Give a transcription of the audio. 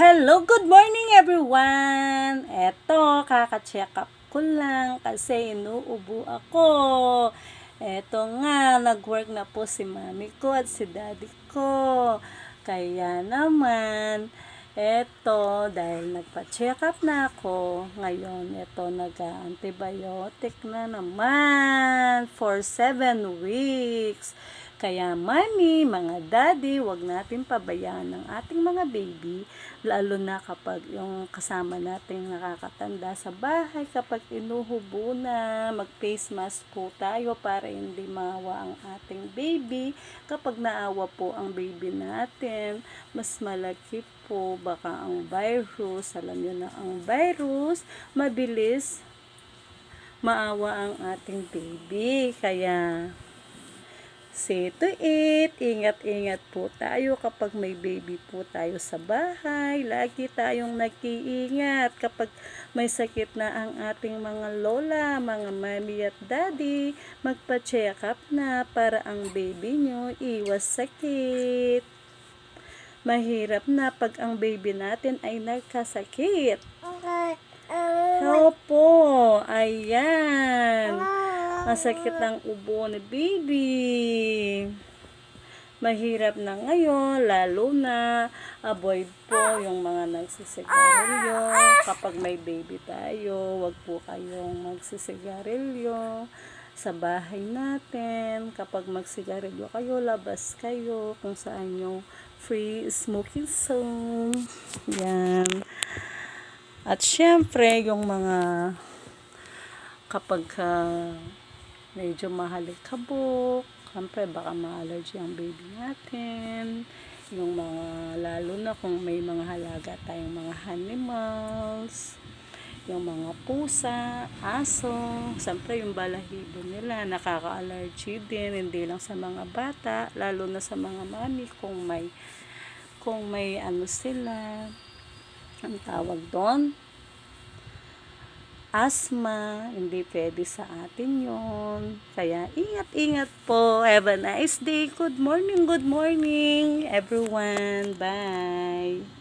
Hello, good morning everyone! Eto, kaka-check up ko lang kasi inuubo ako. Eto nga, nag-work na po si mami ko at si daddy ko. Kaya naman, eto, dahil nagpa-check up na ako, ngayon, eto, nag-antibiotic na naman for 7 weeks. Kaya mami, mga daddy, wag natin pabayaan ng ating mga baby, lalo na kapag yung kasama nating nakakatanda sa bahay, kapag inuhubo na, mag-face mask po tayo para hindi maawa ang ating baby. Kapag naawa po ang baby natin, mas malaki po baka ang virus, alam nyo na ang virus, mabilis maawa ang ating baby. Kaya, See to it. Ingat-ingat po tayo kapag may baby po tayo sa bahay. Lagi tayong nag-iingat kapag may sakit na ang ating mga lola, mga mami at daddy. Magpa-check up na para ang baby nyo iwas sakit. Mahirap na pag ang baby natin ay nagkasakit. Opo, ayan. Masakit ang ubo ni baby. Mahirap na ngayon, lalo na avoid po yung mga nagsisigarilyo. Kapag may baby tayo, wag po kayong magsisigarilyo sa bahay natin. Kapag magsigarilyo kayo, labas kayo kung saan yung free smoking zone. Yan. At syempre, yung mga kapag ah, medyo mahalikabok, syempre baka ma-allergy ang baby natin. Yung mga, lalo na kung may mga halaga tayong mga animals, yung mga pusa, aso, syempre yung balahibo nila, nakaka-allergy din, hindi lang sa mga bata, lalo na sa mga mami kung may, kung may ano sila, ang tawag doon, asthma, hindi pwede sa atin yon. Kaya ingat-ingat po. Have a nice day. Good morning, good morning everyone. Bye.